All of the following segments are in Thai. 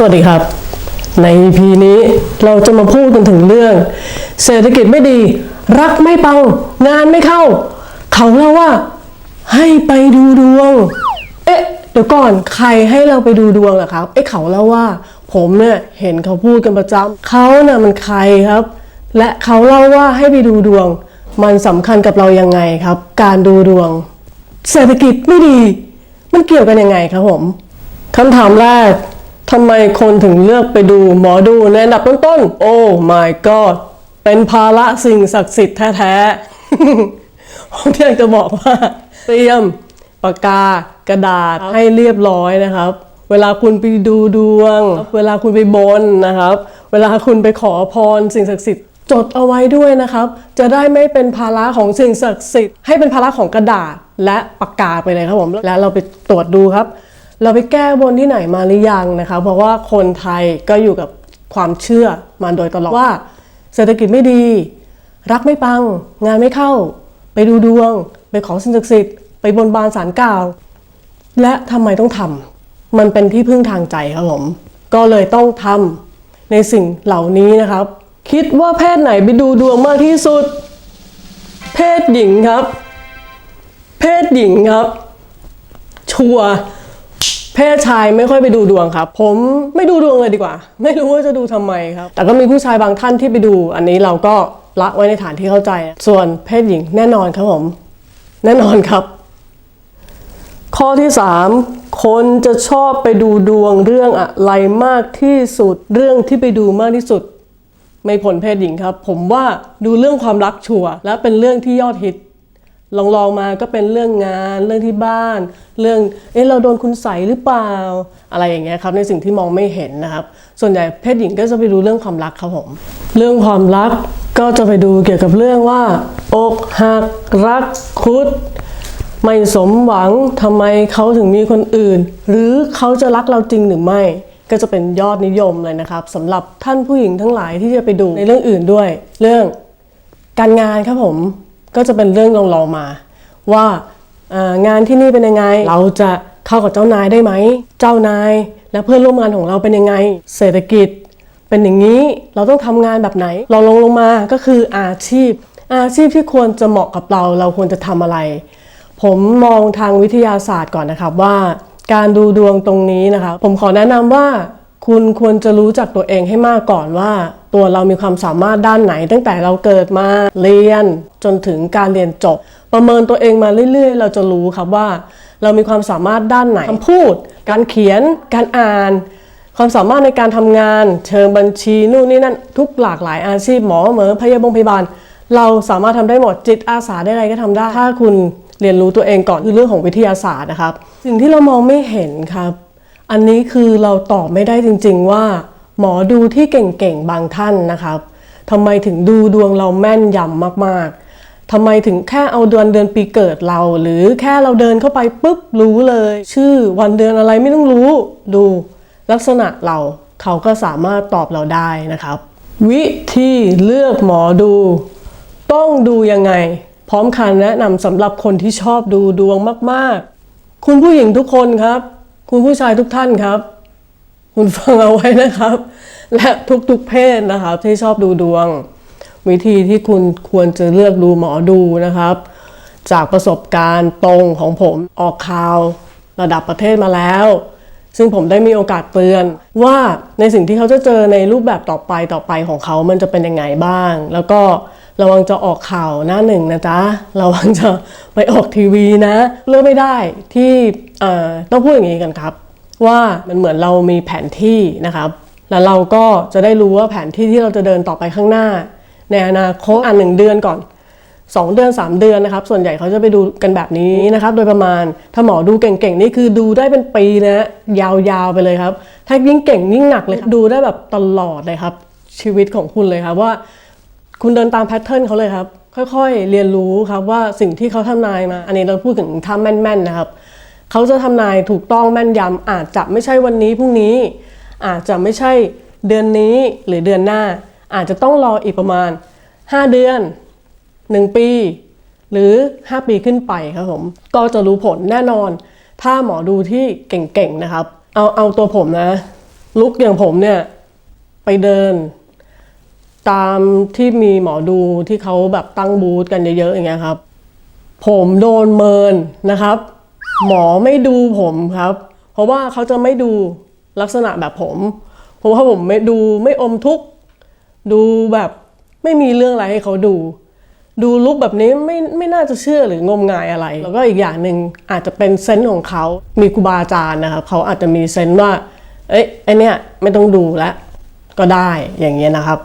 สวัสดีครับ ใน EP นี้เราจะมาพูดกันถึงเรื่อง เศรษฐกิจไม่ดี รักไม่ปังงานไม่เข้า เขาเล่าว่า ให้ไปดูดวง เอ๊ะเดี๋ยวก่อนใครให้เราไปดูดวงล่ะครับเอ๊ะเขาเล่าว่า ผมเนี่ยเห็นเขาพูดกันประจำเขาน่ะมันใครครับ และเขาเล่าว่าให้ไปดูดวง มันสำคัญกับเรายังไงครับ การดูดวง เศรษฐกิจไม่ดี มันเกี่ยวกันยังไงครับผมคำถามแรก ทำไมคนถึงเลือกไปดูหมอดูในอันดับต้นๆ โอ้ my god เป็นภาระสิ่งศักดิ์สิทธิ์แท้ๆผมอยากจะบอกว่า เตรียมปากกากระดาษให้เรียบร้อยนะครับ เวลาคุณไปดูดวง เวลาคุณไปบนนะครับ เวลาคุณไปขอพรสิ่งศักดิ์สิทธิ์จดเอาไว้ด้วยนะครับ จะได้ไม่เป็นภาระของสิ่งศักดิ์สิทธิ์ให้เป็นภาระของกระดาษและปากกาไปเลยครับผม และเราไปตรวจดูครับ เราไปแก้บนที่ไหนมาหรือยังนะคะ เพราะว่าคนไทยก็อยู่กับความเชื่อมาโดยตลอดว่า เศรษฐกิจไม่ดี รักไม่ปัง งานไม่เข้า ไปดูดวง ไปขอสิ่งศักดิ์สิทธิ์ไปบนบานสารกล่าว และทำไมต้องทำมันเป็นที่พึ่งทางใจครับผมก็เลยต้องทำในสิ่งเหล่านี้นะครับ คิดว่าเพศไหนไปดูดวงมากที่สุด เพศหญิงครับ เพศหญิงครับ ชัวร์ เพศชายไม่ค่อยไปดูดวงครับ ผมไม่ดูดวงเลยดีกว่า ไม่รู้ว่าจะดูทำไมครับ แต่ก็มีผู้ชายบางท่านที่ไปดู อันนี้เราก็ละไว้ในฐานที่เข้าใจ ส่วนเพศหญิงแน่นอนครับผม แน่นอนครับ ข้อที่ 3 คนจะชอบไปดูดวงเรื่องอะไรมากที่สุดเรื่องที่ไปดูมากที่สุด ไม่ผลเพศหญิงครับ ผมว่าดูเรื่องความรักชัวร์และเป็นเรื่องที่ยอดฮิต ลองลองมาก็เป็นเรื่องงานเรื่องที่บ้าน เรื่องเอ๊ะเราโดนคุณใส่หรือเปล่า อะไรอย่างเงี้ยครับในสิ่งที่มองไม่เห็นนะครับ ส่วนใหญ่เพศหญิงก็จะไปดูเรื่องความรักครับผมเรื่องความรักก็จะไปดูเกี่ยวกับเรื่องว่า อกหักรักคุด ไม่สมหวังทำไมเขาถึงมีคนอื่น หรือเขาจะรักเราจริงหรือไม่ก็จะเป็นยอดนิยมเลยนะครับสำหรับท่านผู้หญิงทั้งหลายที่จะไปดูในเรื่องอื่นด้วย เรื่องการงานครับผม ก็จะเป็นเรื่องลองๆมา ว่างานที่นี่เป็นยังไง เราจะเข้ากับเจ้านายได้ไหม เจ้านายและเพื่อนร่วมงานของเราเป็นยังไง เศรษฐกิจ เป็นอย่างนี้เราต้องทำงานแบบไหน เราลงลงมาก็คืออาชีพ อาชีพที่ควรจะเหมาะกับเรา เราควรจะทำอะไร ผมมองทางวิทยาศาสตร์ก่อนนะครับว่า การดูดวงตรงนี้นะครับผมขอแนะนำว่าคุณควรจะรู้จักตัวเองให้มากก่อนว่า ตัวเรามีความสามารถด้านไหน ตั้งแต่เราเกิดมาเรียนจนถึงการเรียนจบ ประเมินตัวเองมาเรื่อย ๆ เราจะรู้ครับว่า เรามีความสามารถด้านไหนคำพูด การเขียน การอ่าน ความสามารถในการทำงาน เชิงบัญชีนู่นนี่นั่นทุกหลากหลายอาชีพหมอเหมอพยาบาลพยาบาล เราสามารถทำได้หมดจิตอาสาได้อะไรก็ทำได้ ถ้าคุณเรียนรู้ตัวเองก่อนคือเรื่องของวิทยาศาสตร์นะครับ สิ่งที่เรามองไม่เห็นครับ อันนี้คือเราตอบไม่ได้จริง ๆ ว่า หมอดูที่เก่งๆ บางท่านนะครับทำไมถึงดูดวงเราแม่นยำมากๆทำไมถึงแค่เอาเดือนเดือนปีเกิดเรา หรือแค่เราเดินเข้าไปปุ๊บรู้เลย ชื่อวันเดือนอะไรไม่ต้องรู้ ดูลักษณะเราเขาก็สามารถตอบเราได้นะครับ วิธีเลือกหมอดู ต้องดูยังไง พร้อมคำแนะนำสำหรับคนที่ชอบดูดวงมากๆ คุณผู้หญิงทุกคนครับ คุณผู้ชายทุกท่านครับ คุณฟังเอาไว้นะครับ และทุกๆเพศนะครับที่ชอบดูดวง วิธีที่คุณควรจะเลือกดูหมอดูนะครับ จากประสบการณ์ตรงของผมออกข่าวระดับประเทศมาแล้ว ซึ่งผมได้มีโอกาสเตือนว่าในสิ่งที่เขาจะเจอในรูปแบบต่อไปต่อไปของเขามันจะเป็นยังไงบ้าง แล้วก็ระวังจะออกข่าวหน้าหนึ่งนะจ๊ะระวังจะไปออกทีวีนะ เลือกไม่ได้ที่เอ่อต้องพูดอย่างนี้กันครับ ว่ามันเหมือนเรามีแผนที่นะครับแล้วเราก็จะได้รู้ว่าแผนที่ที่เราจะเดินต่อไปข้างหน้า ในอนาคตอันหนึ่งเดือนก่อน 2 เดือน 3 เดือนนะครับ ส่วนใหญ่เขาจะไปดูกันแบบนี้นะครับ โดยประมาณถ้าหมอดูเก่งๆนี่คือดูได้เป็นปีนะยาวๆไปเลยครับ ถ้ายิ่งเก่งยิ่งหนักเลยครับดูได้แบบตลอดเลยครับ ชีวิตของคุณเลยครับว่า คุณเดินตามแพทเทิร์นเขาเลยครับ ค่อยๆ เรียนรู้ครับว่าสิ่งที่เขาทำนายมา อันนี้เราพูดถึงถ้าแม่นๆนะครับ เขาจะทำนายถูกต้องแม่นยำอาจจะไม่ใช่วันนี้พรุ่งนี้ อาจจะไม่ใช่เดือนนี้หรือเดือนหน้า อาจจะต้องรออีกประมาณ 5 เดือน 1 ปี หรือ 5 ปีขึ้นไปครับผมก็จะรู้ผลแน่นอน ถ้าหมอดูที่เก่งๆนะครับ เอาเอาตัวผมนะ ลุกอย่างผมเนี่ยไปเดิน ตามที่มีหมอดูที่เขาแบบตั้งบูธกันเยอะๆอย่างเงี้ยครับ ผมโดนเมินนะครับ หมอไม่ดูผมครับ เพราะว่าเขาจะไม่ดูลักษณะแบบผม เพราะว่าผมไม่ดูไม่อมทุกข์ดูแบบไม่มีเรื่องอะไรให้เขาดู ดูลุกแบบนี้ไม่ไม่น่าจะเชื่อหรืองมงายอะไร แล้วก็อีกอย่างหนึ่งอาจจะเป็นเซนส์ของเขา มีครูบาอาจารย์นะครับเขาอาจจะมีเซนส์ว่า เอ้ยไอเนี้ยไม่ต้องดูแล้วก็ได้อย่างเงี้ยนะครับ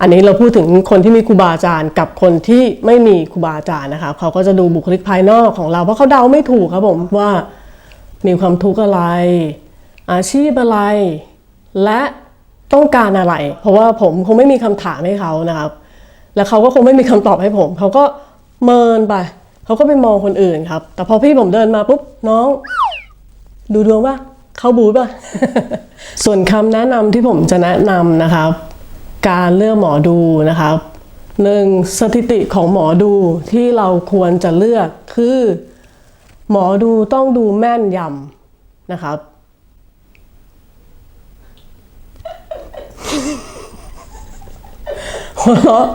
อันนี้เราพูดถึงคนที่มีครูบาอาจารย์ กับคนที่ไม่มีครูบาอาจารย์นะครับเขาก็จะดูบุคลิกภายนอกของเรา เพราะเขาเดาไม่ถูกครับผมว่ามีความทุกข์อะไร อาชีพอะไร และต้องการอะไร เพราะว่าผมคงไม่มีคำถามให้เขานะครับ แล้วเขาก็คงไม่มีคำตอบให้ผม เขาก็เมินไปเขาก็ไปมองคนอื่นครับ แต่พอพี่ผมเดินมาปุ๊บน้อง ดูดวงป่ะเขาบูธป่ะส่วนคำแนะนำที่ผมจะแนะนำนะครับ การเลือกหมอดูนะครับหนึ่งสถิติของหมอดูที่เราควรจะเลือกคือ หมอดูต้องดูแม่นยำนะครับหัวเราะ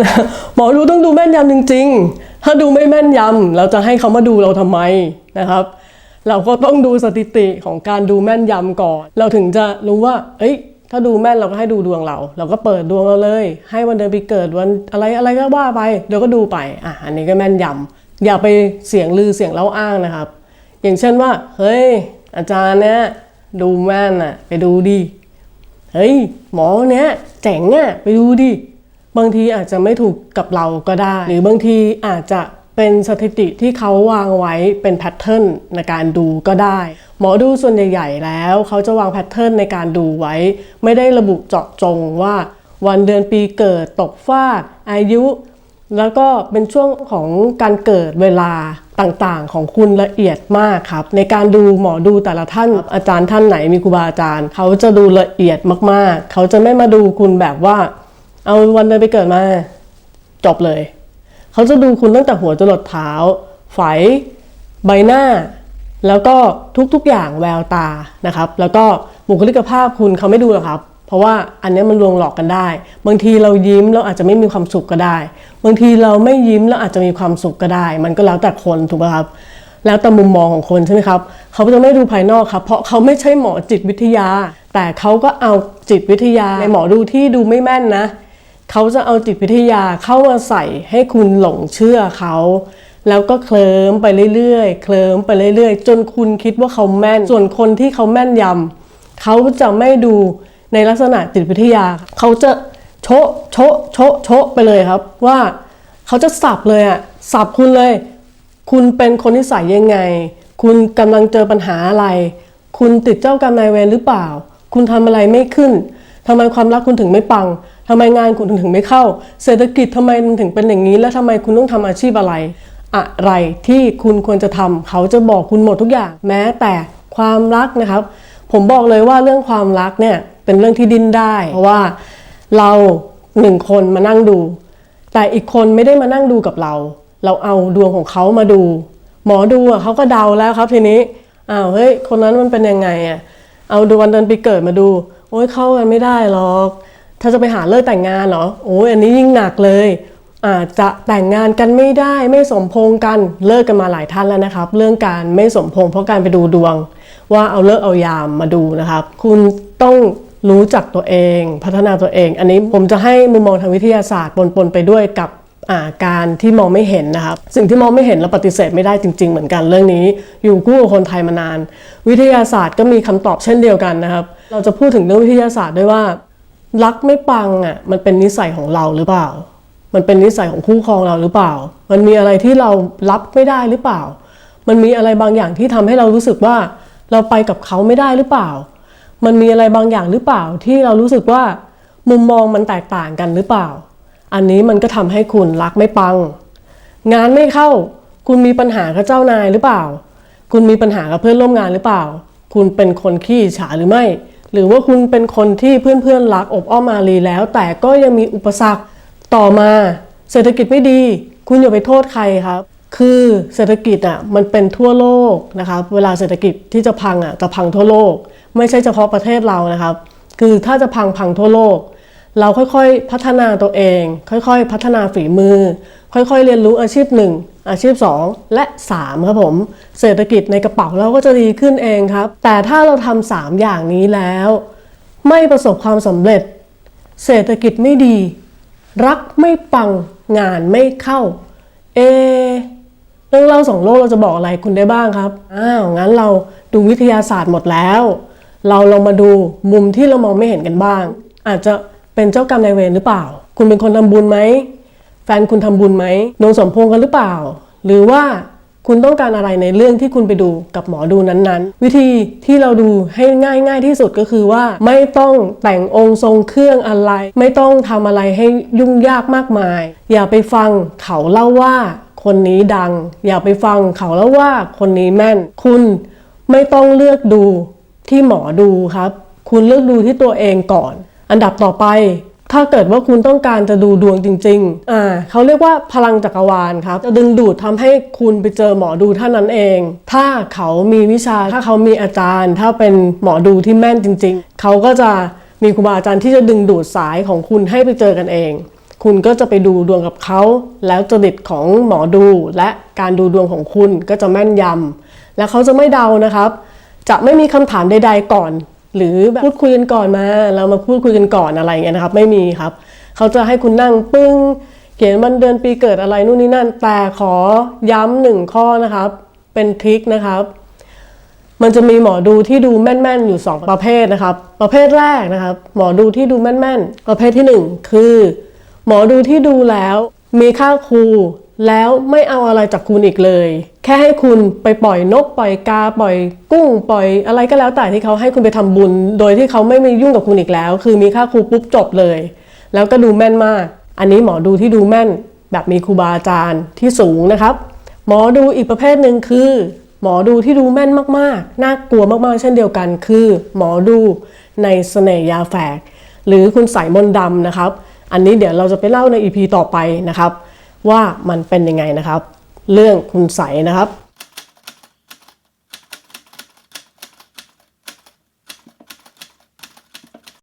นะหมอดูต้องดูแม่นยำจริง ๆ ถ้าดูไม่แม่นยำเราจะให้เขามาดูเราทำไมนะครับ เราก็ต้องดูสถิติของการดูแม่นยำก่อน เราถึงจะรู้ว่า เอ้ย ถ้าดูแม่นเราก็ให้ดูดวงเรา เราก็เปิดดวงเราเลย ให้วันเดือนปีเกิดวันอะไรอะไรก็ว่าไปเดี๋ยวก็ดูไปอะอันนี้ก็แม่นยำอย่าไปเสียงลือเสียงเล่าอ้างนะครับ อย่างเช่นว่า เฮ้ย อาจารย์เนี่ยดูแม่นอะ ไปดูดิเฮ้ย หมอเนี้ยเจ๋งอะไปดูดิบางทีอาจจะไม่ถูกกับเราก็ได้ หรือบางทีอาจจะ เป็นสถิติที่เขาวางไว้เป็นแพทเทิร์นในการดูก็ได้ หมอดูส่วนใหญ่ๆแล้ว เขาจะวางแพทเทิร์นในการดูไว้ ไม่ได้ระบุเจาะจงว่า วันเดือนปีเกิดตกฟากอายุ แล้วก็เป็นช่วงของการเกิดเวลาต่างๆ ของคุณละเอียดมากครับ ในการดูหมอดูแต่ละท่าน อาจารย์ท่านไหนมีครูบาอาจารย์ เขาจะดูละเอียดมากๆ เขาจะไม่มาดูคุณแบบว่า เอาวันเดือนไปเกิดมา จบเลย เขาจะดูคุณตั้งแต่หัวจรดเท้าไฝใบหน้า แล้วก็ทุกๆอย่างแววตานะครับ แล้วก็บุคลิกภาพคุณเขาไม่ดูหรอกครับ เพราะว่าอันนี้มันลวงหลอกกันได้ บางทีเรายิ้มเราอาจจะไม่มีความสุขก็ได้ บางทีเราไม่ยิ้มแล้วอาจจะมีความสุขก็ได้ มันก็แล้วแต่คนถูกไหมครับ แล้วแต่มุมมองของคนใช่ไหมครับ เขาจะไม่ดูภายนอกครับ เพราะเขาไม่ใช่หมอจิตวิทยา แต่เขาก็เอาจิตวิทยาในหมอดูที่ดูไม่แม่นนะ เขาจะเอาจิตวิทยาเข้ามาใส่ให้คุณหลงเชื่อเขา แล้วก็เคลิ้มไปเรื่อยๆ เคลิ้มไปเรื่อยๆ จนคุณคิดว่าเขาแม่น ส่วนคนที่เขาแม่นยำเขาจะไม่ดูในลักษณะจิตวิทยา เขาจะโชะโชะโชะโชะไปเลยครับ ว่าเขาจะสับเลยอะสับคุณเลย คุณเป็นคนนิสัยยังไง คุณกำลังเจอปัญหาอะไร คุณติดเจ้ากรรมนายเวรหรือเปล่า คุณทำอะไรไม่ขึ้น ทำไมความรักคุณถึงไม่ปังทำไมงานคุณถึงไม่เข้า เศรษฐกิจทำไมมันถึงเป็นอย่างนี้ และทำไมคุณต้องทำอาชีพอะไร อะไรที่คุณควรจะทำเขาจะบอกคุณหมดทุกอย่าง แม้แต่ความรักนะครับ ผมบอกเลยว่าเรื่องความรักเนี่ยเป็นเรื่องที่ดิ้นได้ เพราะว่าเราหนึ่งคนมานั่งดู แต่อีกคนไม่ได้มานั่งดูกับเรา เราเอาดวงของเขามาดู หมอดูอะเขาก็เดาแล้วครับทีนี้อ้าวเฮ้ยคนนั้นมันเป็นยังไงอะเอาดูวันเดือนปีเกิดมาดู โอ้ยเข้ากันไม่ได้หรอกถ้าจะไปหาเลิกแต่งงานเหรอโอ้ยอันนี้ยิ่งหนักเลยอาจจะแต่งงานกันไม่ได้ไม่สมพงกันเลิกกันมาหลายท่านแล้วนะครับ เรื่องการไม่สมพงเพราะการไปดูดวง ว่าเอาเลิกเอายามมาดูนะครับ คุณต้องรู้จักตัวเอง พัฒนาตัวเอง อันนี้ผมจะให้มุมมองทางวิทยาศาสตร์ปนๆไปด้วยกับ การที่มองไม่เห็นนะครับ สิ่งที่มองไม่เห็นเราปฏิเสธไม่ได้จริง ๆ เหมือนกันเรื่องนี้ อยู่คู่กับคนไทยมานาน วิทยาศาสตร์ก็มีคำตอบเช่นเดียวกันนะครับ เราจะพูดถึงเรื่องวิทยาศาสตร์ด้วยว่า รักไม่ปังอะมันเป็นนิสัยของเราหรือเปล่า มันเป็นนิสัยของคู่ครองเราหรือเปล่า มันมีอะไรที่เรารับไม่ได้หรือเปล่า มันมีอะไรบางอย่างที่ทำให้เรารู้สึกว่า เราไปกับเขาไม่ได้หรือเปล่า มันมีอะไรบางอย่างหรือเปล่าที่เรารู้สึกว่ามุมมองมันแตกต่างกันหรือเปล่า อันนี้มันก็ทำให้คุณรักไม่ปัง งานไม่เข้า คุณมีปัญหากับเจ้านายหรือเปล่า คุณมีปัญหากับเพื่อนร่วมงานหรือเปล่า คุณเป็นคนขี้ฉาหรือไม่ หรือว่าคุณเป็นคนที่เพื่อนๆรักอบอ้อมอารีแล้ว แต่ก็ยังมีอุปสรรคต่อมา เศรษฐกิจไม่ดี คุณอย่าไปโทษใครครับคือเศรษฐกิจอะมันเป็นทั่วโลกนะครับเวลาเศรษฐกิจที่จะพังอะจะพังทั่วโลก ไม่ใช่เฉพาะประเทศเรานะครับ คือถ้าจะพังพังทั่วโลก เราค่อยๆพัฒนาตัวเอง ค่อยๆ พัฒนาฝีมือ ค่อยๆ เรียนรู้อาชีพ 1 อาชีพ 2 และ 3 ครับผม เศรษฐกิจในกระเป๋าเราก็จะดีขึ้นเองครับ แต่ถ้าเราทำสามอย่างนี้แล้ว ไม่ประสบความสำเร็จ เศรษฐกิจไม่ดี รักไม่ปังงานไม่เข้า เอะเรื่องเล่าสองโลกเราจะบอกอะไรคุณได้บ้างครับ อ้าว งั้นเราดูวิทยาศาสตร์หมดแล้ว เราลองมาดูมุมที่เรามองไม่เห็นกันบ้าง อาจจะ เป็นเจ้ากรรมนายเวรหรือเปล่า คุณเป็นคนทำบุญไหม แฟนคุณทำบุญไหมดวงสมพงษ์กันหรือเปล่า หรือว่าคุณต้องการอะไรในเรื่องที่คุณไปดูกับหมอดูนั้นๆ วิธีที่เราดูให้ง่ายง่ายที่สุดก็คือว่าไม่ต้องแต่งองค์ทรงเครื่องอะไร ไม่ต้องทำอะไรให้ยุ่งยากมากมาย อย่าไปฟังเขาเล่าว่า คนนี้ดัง อย่าไปฟังเขาเล่าว่าคนนี้แม่น คุณไม่ต้องเลือกดูที่หมอดูครับ คุณเลือกดูที่ตัวเองก่อน อันดับต่อไป ถ้าเกิดว่าคุณต้องการจะดูดวงจริงๆอ่าเขาเรียกว่าพลังจักรวาลครับ จะดึงดูดทำให้คุณไปเจอหมอดูท่านนั้นเอง ถ้าเขามีวิชา ถ้าเขามีอาจารย์ ถ้าเป็นหมอดูที่แม่นจริง ๆ เขาก็จะมีครูบาอาจารย์ที่จะดึงดูดสายของคุณให้ไปเจอกันเอง คุณก็จะไปดูดวงกับเขา แล้วจริตของหมอดูและการดูดวงของคุณก็จะแม่นยำและเขาจะไม่เดานะครับ จะไม่มีคำถามใด ๆ ก่อน หรือแบบพูดคุยกันก่อนมา เรามาพูดคุยกันก่อนอะไรอย่างเงี้ยนะครับ ไม่มีครับ เขาจะให้คุณนั่งปึ้ง เขียนวันเดือนปีเกิดอะไรนู่นนี่นั่น แต่ขอย้ำหนึ่งข้อนะครับ เป็นทริคนะครับ มันจะมีหมอดูที่ดูแม่นๆอยู่ 2 ประเภทนะครับ ประเภทแรกนะครับ หมอดูที่ดูแม่นๆ ประเภทที่ 1 คือ หมอดูที่ดูแล้วมีค่าครู แล้วไม่เอาอะไรจากคุณอีกเลย แค่ให้คุณไปปล่อยนกปล่อยกาปล่อยกุ้งปล่อยอะไรก็แล้วแต่ที่เขาให้คุณไปทำบุญ โดยที่เขาไม่มียุ่งกับคุณอีกแล้ว คือมีค่าครูปุ๊บจบเลย แล้วก็ดูแม่นมาก อันนี้หมอดูที่ดูแม่น แบบมีครูบาอาจารย์ที่สูงนะครับ หมอดูอีกประเภทหนึ่งคือ หมอดูที่ดูแม่นมากๆ น่ากลัวมากๆ เช่นเดียวกัน คือ หมอดูในเสน่หยาแฝก หรือคุณสายมนต์ดำนะครับ อันนี้เดี๋ยวเราจะไปเล่าใน EP ต่อไปนะครับ ว่ามันเป็นยังไงนะครับ เรื่องคุณใสนะครับ